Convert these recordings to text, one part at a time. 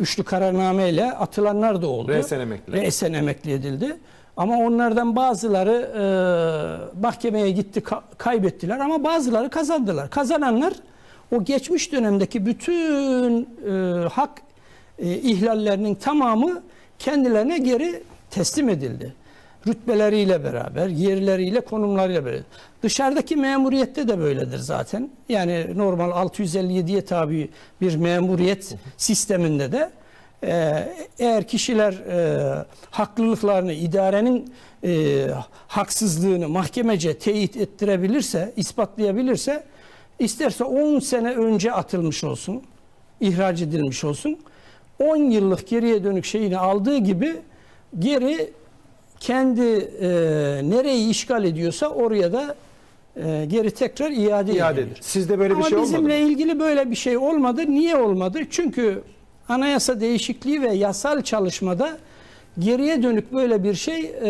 üçlü kararnameyle atılanlar da oldu. Resen emekliler. Resen emekli edildi. Ama onlardan bazıları e, mahkemeye gitti ka- kaybettiler ama bazıları kazandılar. Kazananlar o geçmiş dönemdeki bütün e, hak e, ihlallerinin tamamı kendilerine geri teslim edildi. Rütbeleriyle beraber, yerleriyle, konumlarıyla beraber. Dışarıdaki memuriyette de böyledir zaten. Yani normal 657'ye tabi bir memuriyet sisteminde de e, eğer kişiler e, haklılıklarını, idarenin e, haksızlığını mahkemece teyit ettirebilirse, ispatlayabilirse isterse 10 sene önce atılmış olsun, ihraç edilmiş olsun. 10 yıllık geriye dönük şeyini aldığı gibi geri kendi e, nereyi işgal ediyorsa oraya da e, geri tekrar iade, İade edilir. Sizde böyle bir Ama şey olmadı bizimle mı? ilgili böyle bir şey olmadı. Niye olmadı? Çünkü anayasa değişikliği ve yasal çalışmada geriye dönük böyle bir şey e,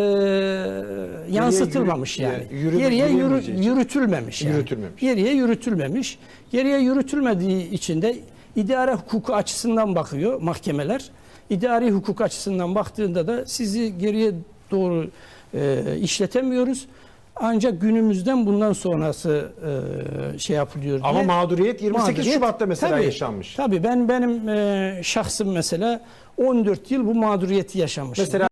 yansıtılmamış yürü- yani. yürüme- geriye yürü- yürütülmemiş yani. Yürütülmemiş. Geriye yürütülmemiş. Geriye yürütülmediği için de idare hukuku açısından bakıyor mahkemeler. İdari hukuk açısından baktığında da sizi geriye doğru e, işletemiyoruz. Ancak günümüzden bundan sonrası e, şey yapılıyor diye. Ama mağduriyet 28 Mağduriyet, Şubat'ta mesela tabii, yaşanmış. Tabii ben benim e, şahsım mesela 14 yıl bu mağduriyeti yaşamışım. Mesela